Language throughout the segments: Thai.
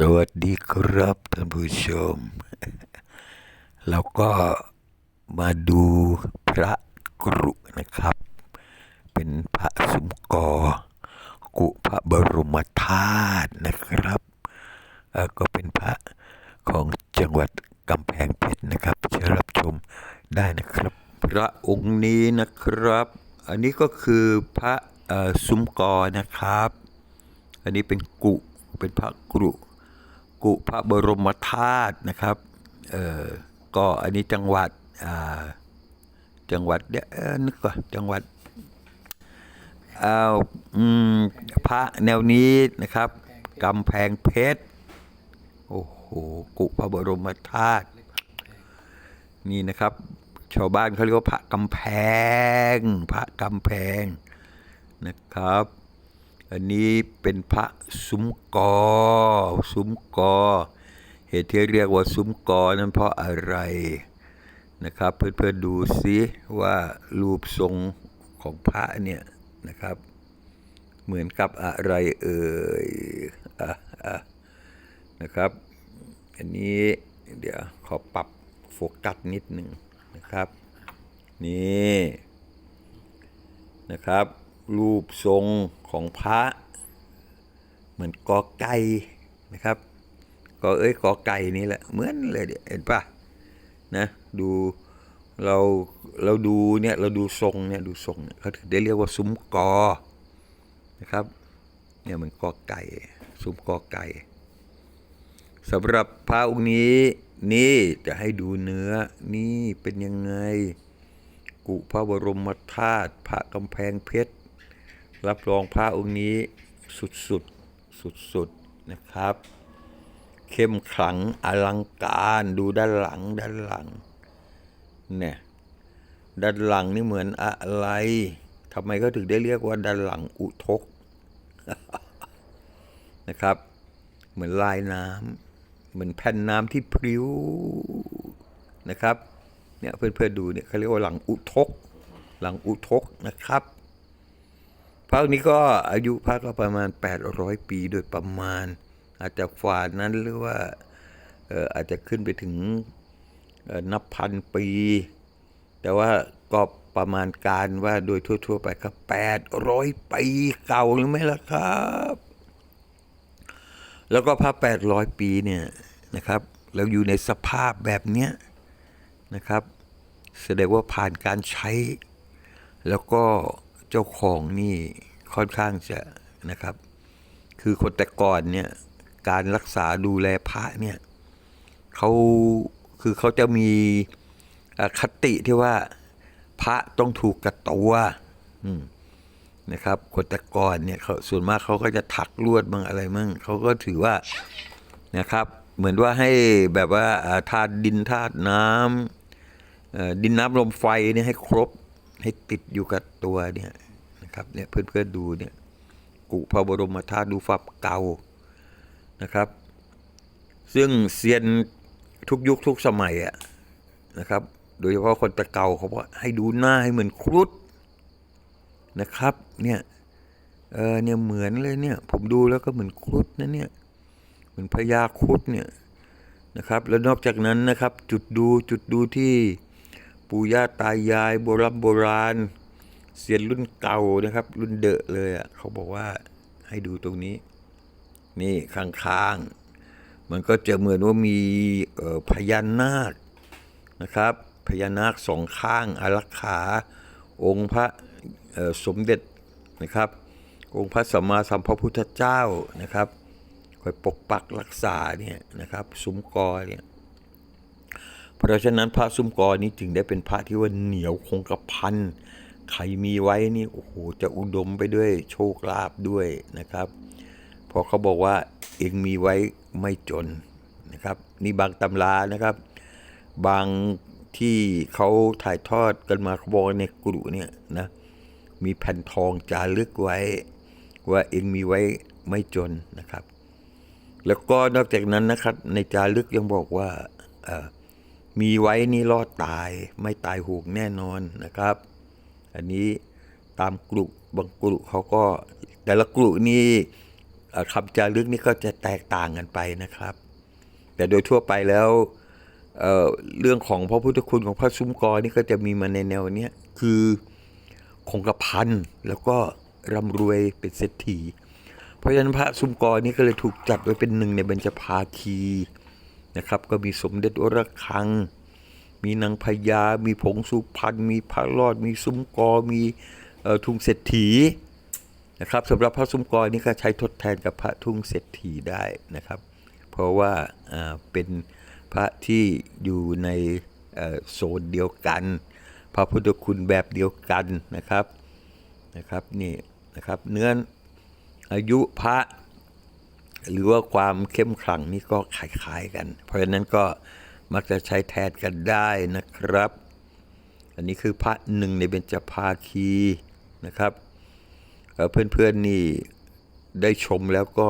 สวัสดีครับท่านผู้ชมแล้วก็มาดูพระกรุนะครับ เป็นพระสุมกอกุพระบรมธาตุนะครับ ก็เป็นพระของจังหวัดกำแพงเพชรนะครับเชิญรับชมได้นะครับ พระองค์นี้นะครับ อันนี้ก็คือพระเอ่อสุมกอนะครับ อันนี้เป็นกุเป็นพระกรุ กุพระบรมธาตุนะครับเออก็อันนี้จังหวัดอ่าจังหวัดเดี๋ยวเอ่อนึกก่อนจังหวัดอ้าวอืมพระแนวนี้นะครับกำแพงเพชรโอ้โหกุพระบรมธาตุนี่นะครับ ชาวบ้านเขาเรียกว่าพระกำแพง พระกำแพงนะครับ อันนี้เป็นพระซุ้มกอ ซุ้มกอ เหตุที่เรียกว่าซุ้มกอนั้นเพราะอะไรนะครับ เพื่อนๆดูซิว่ารูปทรงของพระเนี่ยนะครับ เหมือนกับอะไรเอ่ยอะอะนะครับ อันนี้เดี๋ยวขอปรับโฟกัสนิดหนึ่งนะครับ นี่นะครับ รูปทรงของพระ เหมือนกอไก่นะครับกอเอ้ยกอไก่นี่แหละเหมือนเลยเนี่ยเห็นปะนะดูเราเราดูเนี่ยเราดูทรงเนี่ยดูทรงเนี่ยเขาถึงได้เรียกว่าซุ้มกอนะครับเนี่ยเหมือนกอไก่ซุ้มกอไก่สำหรับพระองค์นี้ นี่จะให้ดูเนื้อนี่เป็นยังไง กุพระบรมธาตุพระกำแพงเพชร รับรองพระองค์นี้สุดๆสุดๆนะครับ เข้มขลังอลังการดูด้านหลังด้านหลังเนี่ยด้านหลังนี่เหมือนอะไรทำไมเขาถึงได้เรียกว่าด้านหลังอุทกนะครับ เหมือนลายน้ำเหมือนแผ่นน้ำที่พริ้วนะครับเนี่ยเพื่อนๆดูเนี่ยเขาเรียกว่าหลังอุทก หลังอุทกนะครับ พระนี้ก็อายุพระก็ประมาณ 800 ปีโดยประมาณ อาจจะฝ่านั้นหรือว่าอาจจะขึ้นไปถึงนับพันปี แต่ว่าก็ประมาณการว่าโดยทั่ว ๆ ไปก็800 ปีเก่าหรือไม่ล่ะครับ แล้วก็พระ 800 ปีเนี่ยนะครับแล้วอยู่ในสภาพแบบเนี้ยนะครับ แสดงว่าผ่านการใช้แล้วก็ เจ้าของนี่ค่อนข้างจะนะครับ คือคนแต่ก่อนเนี่ยการรักษาดูแลพระเนี่ยเขาคือเขาจะมีคติที่ว่าพระต้องถูกกระตัวนะครับคนแต่ก่อนเนี่ยเขาส่วนมากเขาก็จะถักลวดบ้างอะไรมั่งเขาก็ถือว่านะครับ เหมือนว่าให้แบบว่าธาตุดินธาตุน้ำดินน้ำลมไฟนี่ให้ครบ ให้ติดอยู่กับตัวเนี่ยนะครับเนี่ยเพื่อนๆดูเนี่ยกุพระบรมธาตุดูฝับเก่านะครับ ซึ่งเซียนทุกยุคทุกสมัยอะนะครับ โดยเฉพาะคนตะเก่าเขาบอกให้ดูหน้าให้เหมือนครุฑนะครับเนี่ยเออเนี่ยเหมือนเลยเนี่ยผมดูแล้วก็เหมือนครุฑนะเนี่ยเหมือนพญาครุฑเนี่ยนะครับ แล้วนอกจากนั้นนะครับ จุดดูจุดดูที่ ปู่ย่าตายายโบราณโบราณเสียนรุ่นเก่านะครับ รุ่นเดอะเลยอะเขาบอกว่าให้ดูตรงนี้ นี่ข้างๆ มันก็จะเหมือนว่ามีพญานาคนะครับ พญานาคสองข้างอารักขา องค์พระสมเด็จนะครับ องค์พระสัมมาสัมพุทธเจ้านะครับคอยปกปักรักษาเนี่ยนะครับซุ้มกอเนี่ย เพราะฉะนั้นพระซุ้มกอนี้จึงได้เป็นพระที่ว่าเหนียวคงกระพันใครมีไว้นี่โอ้โหจะอุดมไปด้วยโชคลาภด้วยนะครับเพราะเขาบอกว่าเองมีไว้ไม่จนนะครับนี่บางตำรานะครับ บางที่เขาถ่ายทอดกันมาเขาบอกในกรุเนี่ยนะมีแผ่นทองจารึกไว้ ว่าเองมีไว้ไม่จนนะครับ แล้วก็นอกจากนั้นนะครับ ในจารึกยังบอกว่าเออ มีไว้นี่รอดตายไม่ตายหูกแน่นอนนะครับ อันนี้ตามกลุ่บางกลุ่เขาก็ แต่ละกลุ่นี่คำจารึกนี่ก็จะแตกต่างกันไปนะครับ แต่โดยทั่วไปแล้วเเรื่องของพระพุทธคุณของพระซุ้มกอนี่ก็จะมีมาในแนวเนี้ยคือคงกระพันแล้วก็ร่ำรวยเป็นเศรษฐี เพราะฉะนั้นพระซุ้มกอนี่ก็เลยถูกจัดไว้เป็นหนึ่งในเบญจภาคี นะครับ ก็มีสมเด็จวรคัง มีนางพญา มีผงสุพรรณ มีพระรอด มีซุ้มกอ มีออทุ่งเศรษฐีนะครับสำหรับพระซุ้มกอนี่ก็ใช้ทดแทนกับพระทุ่งเศรษฐีได้นะครับ เพราะว่าเป็นพระที่อยู่ในโซนเดียวกัน พระพุทธคุณแบบเดียวกันนะครับนะครับนี่นะครับเนื้ออายุพระ หรือว่าความเข้มขลังนี่ก็คล้ายๆกัน เพราะฉะนั้นก็มักจะใช้แทนกันได้นะครับ อันนี้คือพระหนึ่งในเบญจภาคีนะครับเอ่อเพื่อนๆนี่ได้ชมแล้วก็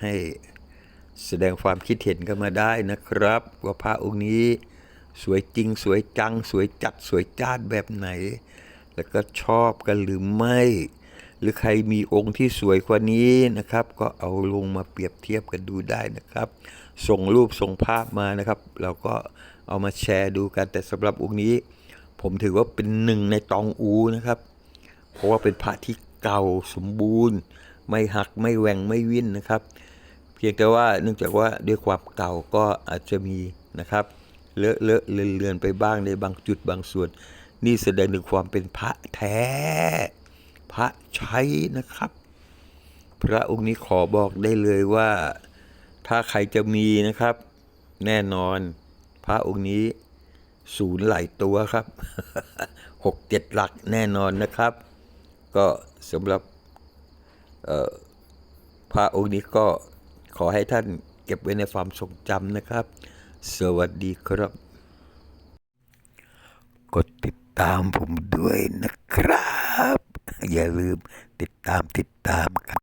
ให้แสดงความคิดเห็นกันมาได้นะครับ ว่าพระองค์นี้สวยจริงสวยจัง สวยจัดสวยจ้านแบบไหน แล้วก็ชอบกันหรือไม่ หรือใครมีองค์ที่สวยกว่านี้นะครับ ก็เอาลงมาเปรียบเทียบกันดูได้นะครับ ส่งรูปส่งภาพมานะครับ เราก็เอามาแชร์ดูกัน แต่สำหรับองค์นี้ ผมถือว่าเป็นหนึ่งในตองอูนะครับ เพราะว่าเป็นพระที่เก่าสมบูรณ์ ไม่หักไม่แหว่งไม่วิ่นนะครับ เพียงแต่ว่าเนื่องจากว่าด้วยความเก่าก็อาจจะมีนะครับเลอะเลอะเลือนเลือนไปบ้างในบางจุดบางส่วน นี่แสดงถึงความเป็นพระแท้ พระใช้นะครับ พระองค์นี้ขอบอกได้เลยว่า ถ้าใครจะมีนะครับ แน่นอน พระองค์นี้ศูนย์หลายตัวครับหกเจ็ดหลักแน่นอนนะครับ ก็สำหรับพระองค์นี้ก็ขอให้ท่านเก็บไว้ในความทรงจำนะครับ สวัสดีครับ กดติดตามผมด้วยนะครับ อย่าลืมติดตามติดตามกัน